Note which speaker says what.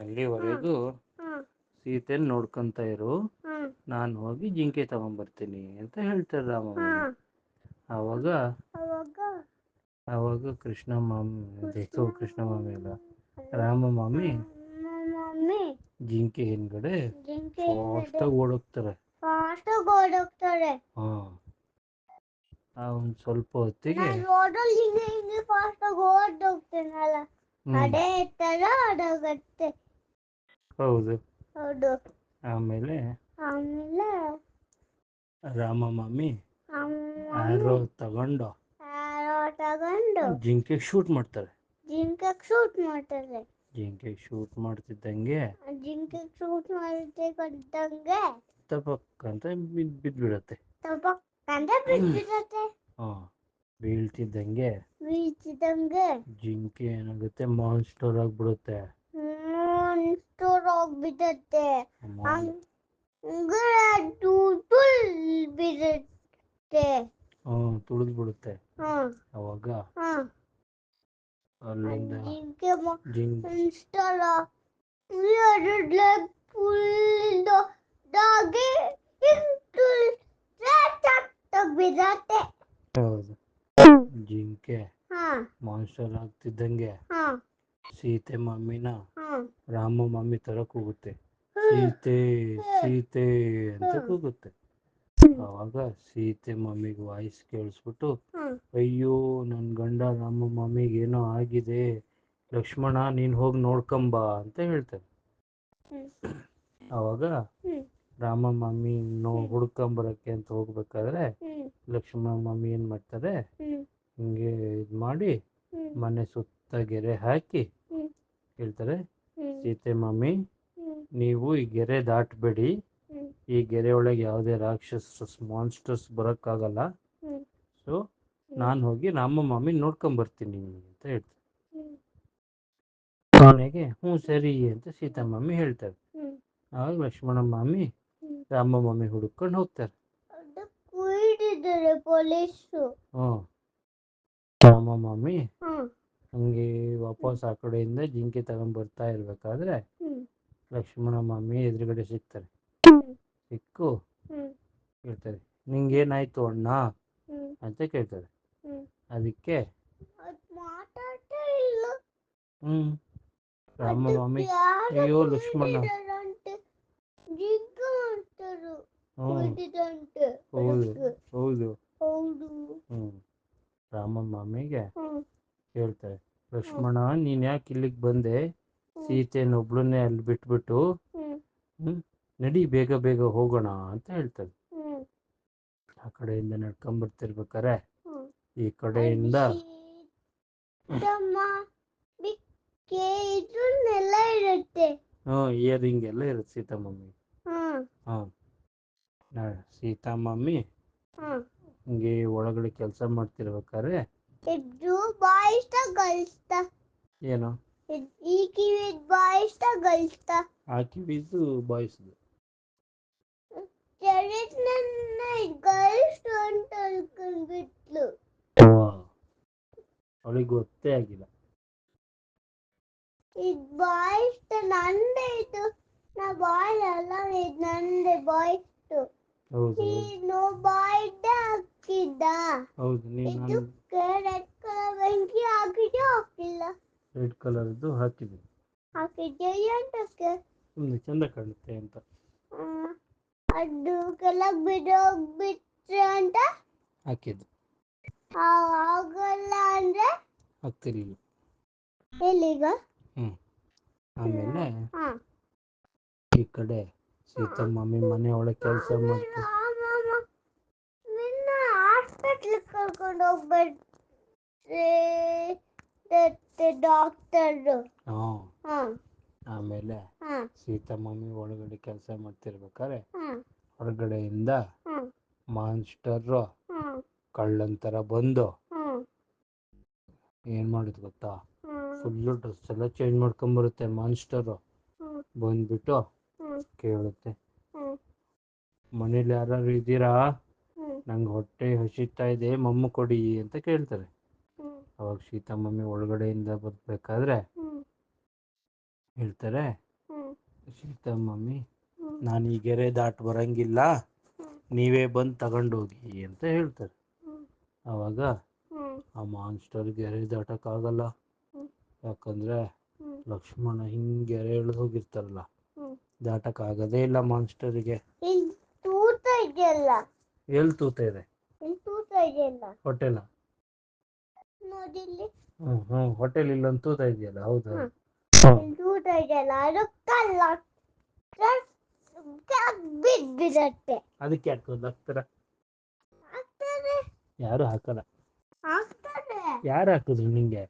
Speaker 1: ಅಲ್ಲಿವರೆಗೂ ಸೀತೆನ್ ನೋಡ್ಕೊಂತ ಇರು. ನಾನು ಹೋಗಿ ಜಿಂಕೆ ತಗೊಂಬರ್ತೀನಿ ಅಂತ ಹೇಳ್ತಾರೆ ರಾಮಮಾಮಿ
Speaker 2: ಅವಾಗ?
Speaker 1: ಆವಾಗ
Speaker 2: ಅವಾಗ
Speaker 1: ಆವಾಗ ಕೃಷ್ಣ ಮಾಮಿ ಕೃಷ್ಣ ಮಾಮಿ ಅಲ್ಲ. ರಾಮ
Speaker 2: ಮಾಮಿ
Speaker 1: ಜಿಂಕೆ ಹಿಂದ್ಗಡೆ ಓಡೋಗ್ತಾರೆ. ಹಾ. ಒಂದ್ ಸ್ವಲ್ಪ ಹೊತ್ತಿಗೆ
Speaker 2: ಅದೇ ತರ ಓಡೋಗತ್ತೆ
Speaker 1: ಹೌದು.
Speaker 2: ಹೌದು.
Speaker 1: ಆಮೇಲೆ
Speaker 2: ಆಮೇಲೆ
Speaker 1: ರಾಮ
Speaker 2: ಮಾಮಿ
Speaker 1: ಆರೋ ತಗೊಂಡು
Speaker 2: ಆರೋ ತಗೊಂಡು
Speaker 1: ಜಿಂಕೆ ಶೂಟ್ ಮಾಡ್ತಾರೆ.
Speaker 2: ಜಿಂಕೆ ಶೂಟ್ ಮಾಡ್ತಾರೆ.
Speaker 1: ಜಿಂಕೆ ಶೂಟ್ ಮಾಡ್ತಿದ್ದಂಗೆ
Speaker 2: ಜಿಂಕೆ ಶೂಟ್ ಮಾಡ್ತಿದ್ದಂಗೆ
Speaker 1: ತಪಕ್ ಅಂತ ಬಿದ್ ಬಿದ್ಬಿಡತ್ತೆ.
Speaker 2: ತಪಕ್ ಅಂತ ಬಿದ್ಬಿಡತ್ತೆ.
Speaker 1: ಹಾ ಬೀಳ್ತಿದ್ದಂಗೆ
Speaker 2: ಬೀಳ್ತಿದ್ದಂಗೆ
Speaker 1: ಜಿಂಕೆ ಏನಾಗುತ್ತೆ ಮಾನ್ಸ್ಟರ್ ಆಗ್ಬಿಡುತ್ತೆ.
Speaker 2: ಸ್ಟೋರ್ ಬಿಡುತ್ತೆ
Speaker 1: ಮಾನ್-
Speaker 2: ಹಂಗೆ ಟೂಟುಲ್ ಬಿಡುತ್ತೆ
Speaker 1: ಹ್ಮ್ ತುಳಿದ್ ಬಿಡುತ್ತೆ ಅವಾಗ? ಅಲ್ಲಿಂದ
Speaker 2: ಇನ್ಸ್ಟಾಲ ಎರಡು ಫುಲ್ ಡಾಗಿ ಬಿಡತ್ತೆ
Speaker 1: ಹೌದು. ಜಿಂಕೆ
Speaker 2: ಹಾ
Speaker 1: ಮಾನ್ಸ್ಟರ್ ಆಗ್ತಿದ್ದಂಗೆ.
Speaker 2: ಹಾ
Speaker 1: ಸೀತೆ ಮಮ್ಮಿನ ರಾಮ ಮಮ್ಮಿ ತರ ಕೂಗುತ್ತೆ ಸೀತೆ ಸೀತೆ ಅಂತ ಕೂಗುತ್ತೆ. ಅವಾಗ ಸೀತೆ ಮಮ್ಮಿಗೆ ವಾಯ್ಸ್ ಕೇಳಿಸ್ಬಿಟ್ಟು ಅಯ್ಯೋ ನನ್ನ ಗಂಡ ರಾಮ ಮಮ್ಮಿಗೆ ಏನೋ ಆಗಿದೆ. ಲಕ್ಷ್ಮಣ ನೀನು ಹೋಗಿ ನೋಡ್ಕೊಂಬ ಅಂತ ಹೇಳ್ತಾರೆ. ಅವಾಗ. ರಾಮ ಮಮ್ಮಿ ನೋ ಹುಡ್ಕೊಂಬರಕ್ಕೆ ಅಂತ ಹೋಗ್ಬೇಕಾದ್ರೆ ಲಕ್ಷ್ಮಣ ಮಮ್ಮಿ ಏನ್ ಮಾಡ್ತಾರೆ ಹಿಂಗೆ ಇದು ಮಾಡಿ ಮನೆ ಸುತ್ತ ಗೆರೆ ಹಾಕಿ. ಹೇಳ್ತಾರೆ ಸೀತೆ ಮಮ್ಮಿ ನೀವು ಈ ಗೆರೆ ದಾಟಬೇಡಿ. ಈ ಗೆರೆ ಒಳಗೆ ಯಾವುದೇ ರಾಕ್ಷಸ ಮಾನ್ಸ್ಟರ್ಸ್ ಬರೋಕ್ಕಾಗಲ್ಲ. ಸೊ ನಾನು ಹೋಗಿ ರಾಮ ಮಮ್ಮಿ ನೋಡ್ಕೊಂಬರ್ತೀನಿ ಅಂತ ಹೇಳ್ತಾರೆ. ಹ್ಞೂ ಸರಿ ಅಂತ ಸೀತಾ ಮಾಮಿ ಹೇಳ್ತಾರೆ. ಆವಾಗ ಲಕ್ಷ್ಮಣ
Speaker 2: ಮಾಮಿ.
Speaker 1: ರಾಮ ಮಾಮಿ ಹುಡುಕೊಂಡು ಹೋಗ್ತಾರೆ. ರಾಮ ಮಮ್ಮಿ
Speaker 2: ಹ್ಮ್.
Speaker 1: ಹಂಗೆ ವಾಪಸ್ ಆ ಕಡೆಯಿಂದ ಜಿಂಕೆ ತಗೊಂಡ್ ಬರ್ತಾ ಇರ್ಬೇಕಾದ್ರೆ ಲಕ್ಷ್ಮಣ ಮಾಮಿ ಎದುರುಗಡೆ ಸಿಗ್ತಾರೆ. ಸಿಕ್ಕು
Speaker 2: ಹ್ಮ್.
Speaker 1: ಹೇಳ್ತಾರೆ. ನಿಂಗೇನಾಯ್ತು ಅಣ್ಣ? ಅಂತ ಕೇಳ್ತಾರೆ. ಅದಕ್ಕೆ ಹ್ಮ್. ರಾಮ
Speaker 2: ಮಾಮಿ
Speaker 1: ಅಯ್ಯೋ ಲಕ್ಷ್ಮಣ. ಹೌದು ಹೌದು. ಹ್ಮ್. ರಾಮ
Speaker 2: ಮಾಮಿಗೆ
Speaker 1: ಹೇಳ್ತಾರೆ ಲಕ್ಷ್ಮಣ ನೀನ್ ಯಾಕೆ ಇಲ್ಲಿಗೆ ಬಂದೆ?
Speaker 2: ಹ್ಮ್.
Speaker 1: ಸೀತೆನೊಬ್ಳನ್ನೇ ಅಲ್ಲಿ ಬಿಟ್ಬಿಟ್ಟು ನಡಿ ಬೇಗ ಬೇಗ ಹೋಗೋಣ ಅಂತ ಹೇಳ್ತಾರೆ.
Speaker 2: ಹ್ಮ್.
Speaker 1: ಆ ಕಡೆಯಿಂದ ನಡ್ಕೊಂಬರ್ತಿರ್ಬೇಕಾರೆ
Speaker 2: ಬರ್ತಿರ್ಬೇಕಾರೆ
Speaker 1: ಈ ಕಡೆಯಿಂದ ಇಯರಿಂಗ್ ಎಲ್ಲ ಇರುತ್ತೆ ಸೀತಾ ಮಮ್ಮಿ
Speaker 2: ಹ್ಮ್.
Speaker 1: ಹಾಂ ಸೀತಾ ಮಮ್ಮಿ ಹಿಂಗೆ ಒಳಗಡೆ ಕೆಲಸ ಮಾಡ್ತಿರ್ಬೇಕಾದ್ರೆ
Speaker 2: ಇದು ಗರ್ಲ್ಸ್ ಗಲ್ಸ್ತ
Speaker 1: ಏನು?
Speaker 2: ಈ ಕಿವಿ ಬಾಯಿಸ್ತ ಗಲ್ಸ್ತ
Speaker 1: ಹಾಕಿ ಬೀಸು ಬಾಯಿಸಿದ್ರು
Speaker 2: ಜಡಿತ್ ನನ್ನ ಗರ್ಲ್ಸ್ ಅಂತ ಅನ್ಕೊಂಡ್ಬಿಟ್ಲು
Speaker 1: ಅವಳಿಗೆ ಗೊತ್ತೇ ಆಗಿಲ್ಲ.
Speaker 2: ಇದು ಬಾಯಿಸ್ತ ನಂದೇ ಇದು ನಾ ಬಾಯ್ ಅಲ್ಲ ಇದು ನಂದೇ ಬಾಯಿಸ್ತು
Speaker 1: ಹೌದು
Speaker 2: ನೋ ಬಾಯ್ ಹಾಕಿದ್ದ
Speaker 1: ಹೌದು ನಾನು
Speaker 2: ರೆಡ್ ಕಲರ್ ಇದು ಹಾಕಿದ್ಯೋ ಹಾಕಿಲ್ಲ.
Speaker 1: ರೆಡ್ ಕಲರ್ದು ಹಾಕಿದ್ದೀನಿ
Speaker 2: ಎಂತಕ್ಕೆ?
Speaker 1: ಸುಮ್ಮನೆ ಚಂದ ಕಾಣುತ್ತೆ ಅಂತ.
Speaker 2: ಅದು ಕಲರ್ ಬಿಡೋಗ್ಬಿಟ್ರೆ ಅಂತ?
Speaker 1: ಹಾಕಿದ್ದು.
Speaker 2: ಆ- ಆಗಲ್ಲ ಅಂದ್ರೆ?
Speaker 1: ಹಾಕ್ತಿರ್ಲಿಲ್ಲ.
Speaker 2: ಎಲ್ಲಿಗ?
Speaker 1: ಆಮೇಲೆ
Speaker 2: ಹಾ.
Speaker 1: ಈ ಕಡೆ ಸೀತಮ್ಮ ಮಮ್ಮಿ ಮನೆ ಒಳಗೆ ಕೆಲಸ ಮಾಡ್ತಾರೆ
Speaker 2: ನಿನ್ನ ಹಾಸ್ಪಿಟ್ಲ್ ಕರ್ಕೊಂಡು ಹೋಗ್ಬೇಡ್ರಿ ಡಾಕ್ಟರ್
Speaker 1: ಆಮೇಲೆ ಸೀತಾ ಮಮ್ಮಿ ಒಳಗಡೆ ಕೆಲಸ
Speaker 2: ಮಾಡ್ತಿರ್ಬೇಕಾರೆ
Speaker 1: ಹೊರಗಡೆಯಿಂದ ಮಾನ್ಸ್ಟರ್ ಕಳ್ಳಂತರ ಬಂದು ಏನ್ ಮಾಡಿದ್ ಗೊತ್ತಾ?
Speaker 2: ಫುಲ್
Speaker 1: ಫುಲ್ಲು ಡ್ರೆಸ್ ಎಲ್ಲ ಚೇಂಜ್ ಮಾಡ್ಕೊಂಡ್ ಬರುತ್ತೆ
Speaker 2: ಮಾನ್ಸ್ಟರ್
Speaker 1: ಬಂದ್ಬಿಟ್ಟು. ಕೇಳುತ್ತೆ. ಮನೇಲಿ ಯಾರು ಇದ್ದೀರಾ. ನಂಗೆ ಹೊಟ್ಟೆ ಹಸಿತಾ ಇದೆ ಮಮ್ಮು ಕೊಡಿ ಅಂತ ಕೇಳ್ತಾರೆ. ಅವಾಗ ಸೀತಾ ಮಮ್ಮಿ ಒಳಗಡೆಯಿಂದ ಬರ್ಬೇಕಾದ್ರೆ. ಹೇಳ್ತಾರೆ ಸೀತಾ ಮಮ್ಮಿ. ನಾನು ಈ ಗೆರೆ ದಾಟ್ ಬರಂಗಿಲ್ಲ. ನೀವೇ ಬಂದು ತಗೊಂಡೋಗಿ ಅಂತ ಹೇಳ್ತಾರೆ
Speaker 2: ಅವಾಗ
Speaker 1: ಆ ಮಾನ್ಸ್ಟರ್ ಗೆರೆ ದಾಟಕ್ಕಾಗಲ್ಲ
Speaker 2: ಆಗಲ್ಲ
Speaker 1: ಯಾಕಂದ್ರೆ. ಲಕ್ಷ್ಮಣ ಹಿಂಗೆ ಗೆರೆ ಎಳ್ದು ಹೋಗಿರ್ತಾರಲ್ಲ. ದಾಟಕ್ಕಾಗದೇ ಇಲ್ಲ ಮಾನ್ಸ್ಟರ್ಗೆ ಎಲ್ಲಿ ತೂತ ಇದೆ?
Speaker 2: ತೂತ ಹ್ಮ್
Speaker 1: ಹ್ಞೂ ಹೊಟ್ಟೆಲಿ ಇಲ್ಲೊಂದು ತೂತ ಇದೆಯಲ್ಲ ಹೌದು.
Speaker 2: ಹ್ಮ್.
Speaker 1: ಅದಕ್ಕೆ ಹಾಕೋದು ಹಾಕ್ತಾರ? ಯಾರು ಹಾಕಲ್ಲ? ಯಾರು ಹಾಕಿದ್ರು ನಿಂಗೆ?